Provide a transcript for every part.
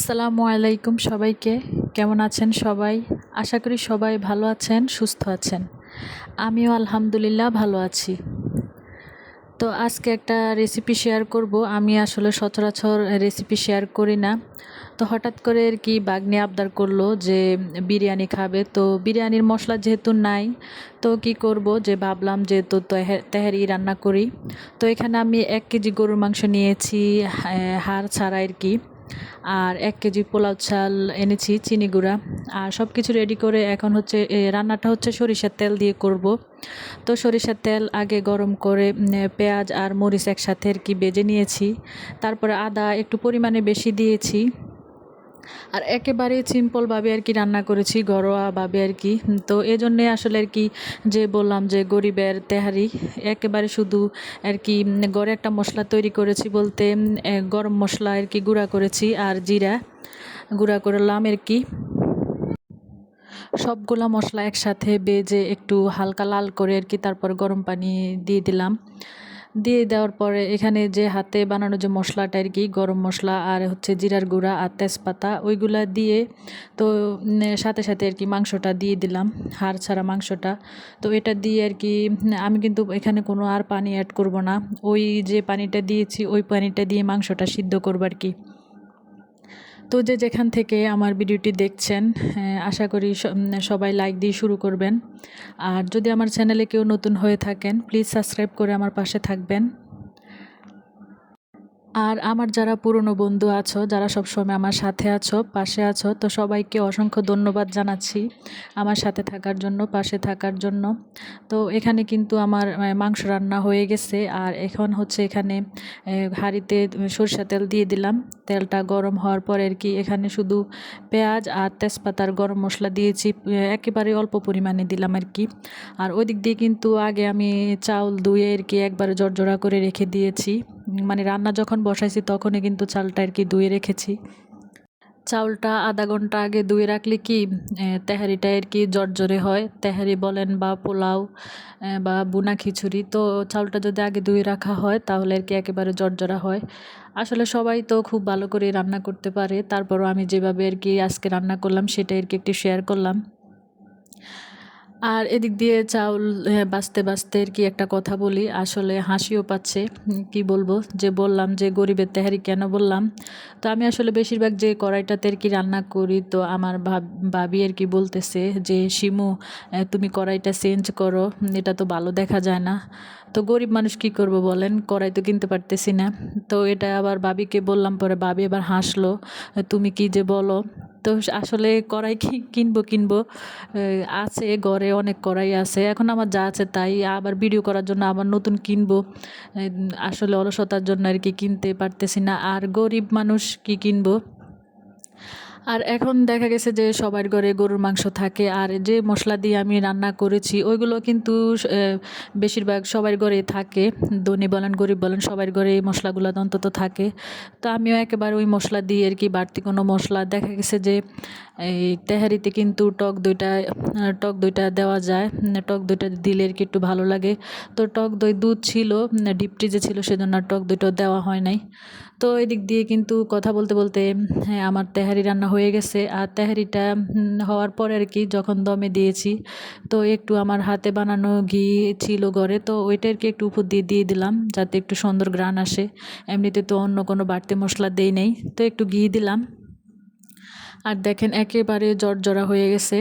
আসসালামু আলাইকুম সবাইকে। কেমন আছেন সবাই? আশা করি সবাই ভালো আছেন, সুস্থ আছেন। আমিও আলহামদুলিল্লাহ ভালো আছি। তো আজকে একটা রেসিপি শেয়ার করব। আমি আসলে সচরাচর রেসিপি শেয়ার করি না। তো হঠাৎ করে আর কি বাগনি আবদার করল যে বিরিয়ানি খাবে। তো বিরিয়ানির মশলা যেহেতু নাই, তো কি করব? যে ভাবলাম যেহেতু তেহারি রান্না করি। তো এখানে আমি এক কেজি গরুর মাংস নিয়েছি হাড় ছাড়া আর কি। আর এক কেজি পোলাও চাল এনেছি, চিনি গুঁড়া। আর সব কিছু রেডি করে এখন হচ্ছে রান্নাটা হচ্ছে সরিষার তেল দিয়ে করব। তো সরিষার তেল আগে গরম করে পেঁয়াজ আর মরিচ একসাথে আর কি বেজে নিয়েছি। তারপরে আদা একটু পরিমাণে বেশি দিয়েছি। আর একেবারে সিম্পলভাবে আর কি রান্না করেছি ঘরোয়াভাবে আর কি। তো এজন্যে আসলে আর কি যে বললাম যে গরিবের তেহারি, একেবারে শুধু আর কি গড়ে একটা মশলা তৈরি করেছি বলতে গরম মশলা আর কি গুঁড়া করেছি আর জিরা গুঁড়া করলাম আর কি। সবগুলা মশলা একসাথে বেজে একটু হালকা লাল করে আর কি তারপর গরম পানি দিয়ে দিলাম। দিয়ে দেওয়ার পরে এখানে যে হাতে বানানো যে মশলাটা আর কি, গরম মশলা আর হচ্ছে জিরার গুঁড়া আর তেজপাতা, ওইগুলা দিয়ে তো সাথে সাথে আর কি মাংসটা দিয়ে দিলাম, হাড় ছাড়া মাংসটা। তো এটা দিয়ে আর কি, আমি কিন্তু এখানে কোনো আর পানি অ্যাড করব না। ওই যে পানিটা দিয়েছি, ওই পানিটা দিয়ে মাংসটা সিদ্ধ করব আর কি। তো যে যেখান থেকে আমার ভিডিওটি দেখছেন আশা করি সবাই লাইক দিয়ে শুরু করবেন। আর যদি আমার চ্যানেলে কেউ নতুন হয়ে থাকেন, প্লিজ সাবস্ক্রাইব করে আমার পাশে থাকবেন। আর আমার যারা পুরনো বন্ধু আছো, যারা সবসময় আমার সাথে আছো, পাশে আছো, তো সবাইকে অসংখ্য ধন্যবাদ জানাচ্ছি আমার সাথে থাকার জন্য, পাশে থাকার জন্য। তো এখানে কিন্তু আমার মাংস রান্না হয়ে গেছে, আর এখন হচ্ছে এখানে হাঁড়িতে সরষা তেল দিয়ে দিলাম। তেলটা গরম হওয়ার পরে আর কি এখানে শুধু পেঁয়াজ আর তেজপাতার গরম মশলা দিয়েছি একেবারে অল্প পরিমাণে দিলাম আর কি। আর ওই দিক দিয়ে কিন্তু আগে আমি চাউল ধুয়ে আর কি একবারে জড়জড়া করে রেখে দিয়েছি। মানে রান্না যখন বসাইছি, তখনই কিন্তু চালটা আর কি ধুয়ে রেখেছি। চাউলটা আধা ঘণ্টা আগে ধুয়ে রাখলে কি তেহারিটা আর কি জর্জরে হয়। তেহারি বলেন বা পোলাও বা বুনা খিচুড়ি। তো চাউলটা যদি আগে ধুয়ে রাখা হয়, তাহলে আর কি একেবারে জর্জরা হয়। আসলে সবাই তো খুব ভালো করে রান্না করতে পারে। তারপরও আমি যেভাবে আর কি আজকে রান্না করলাম সেটা আর কি একটু শেয়ার করলাম। আর এদিক দিয়ে চাউল বাঁচতে বাঁচতে আর কি একটা কথা বলি? আসলে হাসিও পাচ্ছে কি বলব? যে বললাম যে গরিবের তেহারি কেন বললাম? তো আমি আসলে বেশিরভাগ যে কড়াইটাতে আর কি রান্না করি, তো আমার ভাবি আর কি বলতেছে যে, শিমু তুমি কড়াইটা চেঞ্জ করো এটা তো ভালো দেখা যায় না। তো গরিব মানুষ কি করব বলেন? কড়াই তো কিনতে পারতেছি না। তো এটা আবার বাবিকে বললাম, পরে বাবি আবার হাসলো তুমি কি যে বলো? তো আসলে কড়াই কিনবো কিনবো। আছে ঘরে অনেক কড়াই আছে। এখন আমার যা আছে তাই। আবার ভিডিও করার জন্য আবার নতুন কিনবো। আসলে অলসতার জন্য আর কি কিনতে পারতেছি না। আর গরিব মানুষ কি কিনবো? আর এখন দেখা গেছে যে সবার ঘরে গরুর মাংস থাকে, আর যে মশলা দিয়ে আমি রান্না করেছি, ওইগুলো কিন্তু বেশিরভাগ সবার ঘরে থাকে। ধনী বলেন, গরিব বলেন, সবার ঘরে এই মশলাগুলো অন্তত থাকে। তো আমিও একেবারে ওই মশলা দিয়ে আর কি বাড়তি কোনো মশলা, দেখা গেছে যে, এই তেহারিতে কিন্তু টক দইটা টক দইটা দেওয়া যায়। টক দইটা দিলে আর কি একটু ভালো লাগে। তো টক দই দুধ ছিল, ডিপ ফ্রিজে ছিল, সেজন্য টক দইটা দেওয়া হয় নাই। তো এদিক দিয়ে কিন্তু কথা বলতে বলতে হ্যাঁ আমার তেহারি রান্না হয়ে গেছে আর তেহারিটা হওয়ার পরে আর কি যখন দমে দিয়েছি, তো একটু আমার হাতে বানানো ঘি ছিল ঘরে, তো ওইটা আর কি একটু উপর দিয়ে দিয়ে দিলাম যাতে একটু সুন্দর গ্রান আসে। এমনিতে তো অন্য কোনো বাড়তি মশলা দেই নেই, তো একটু ঘি দিলাম। আর দেখেন একেবারে জর্জরা হয়ে গেছে।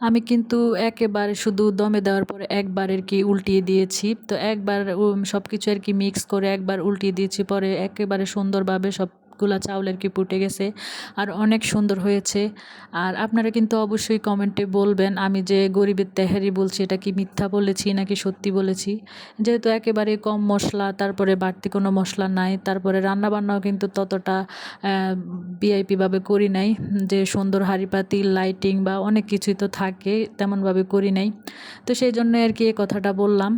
আমি কিন্তু একেবারে শুধু দমে দেওয়ার পরে একবার আর কি উল্টিয়ে দিয়েছি। তো একবার সব কিছু আর কি মিক্স করে একবার উল্টিয়ে দিয়েছি। পরে একেবারে সুন্দরভাবে সব গুলা চাউলের কি ফুটে গেছে আর অনেক সুন্দর হয়েছে। আর আপনারা কিন্তু অবশ্যই কমেন্টে বলবেন, আমি যে গরিবের তেহারি বলছি, এটা কি মিথ্যা বলেছি নাকি সত্যি বলেছি? যেহেতু একেবারে কম মশলা, তারপরে বাড়তি কোনো মশলা নাই, তারপরে রান্নাবান্নাও কিন্তু ততটা ভিআইপিভাবে করি নাই, যে সুন্দর হাঁড়ি পাতি লাইটিং বা অনেক কিছুই তো থাকে, তেমনভাবে করি নাই। তো সেই জন্য আর কি এ কথাটা বললাম।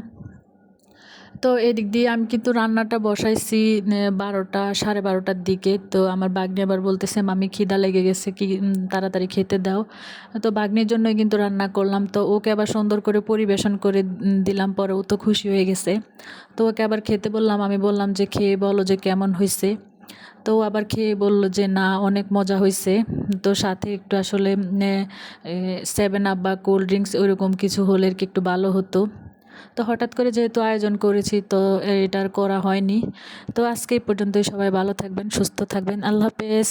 তো এদিক দিয়ে আমি কিন্তু রান্নাটা বসাইছি বারোটা, সাড়ে বারোটার দিকে। তো আমার বাগ্নি আবার বলতেছে, মামি, খিদা লেগে গেছে, কি তাড়াতাড়ি খেতে দাও। তো বাগনির জন্যই কিন্তু রান্না করলাম। তো ওকে আবার সুন্দর করে পরিবেশন করে দিলাম, পরে ও তো খুশি হয়ে গেছে। তো ওকে আবার খেতে বললাম, আমি বললাম যে, খেয়ে বলো যে, কেমন হয়েছে তো আবার খেয়ে বলল যে, না, অনেক মজা হয়েছে তো সাথে একটু আসলে সেভেন আপ বা কোল্ড ড্রিঙ্কস ওইরকম কিছু হলে কি একটু ভালো হতো। তো হঠাৎ করে যেহেতু আয়োজন করেছি, তো এটার করা হয়নি। তো আজকে এই পর্যন্তই। সবাই ভালো থাকবেন, সুস্থ থাকবেন। আল্লাহ হাফেজ।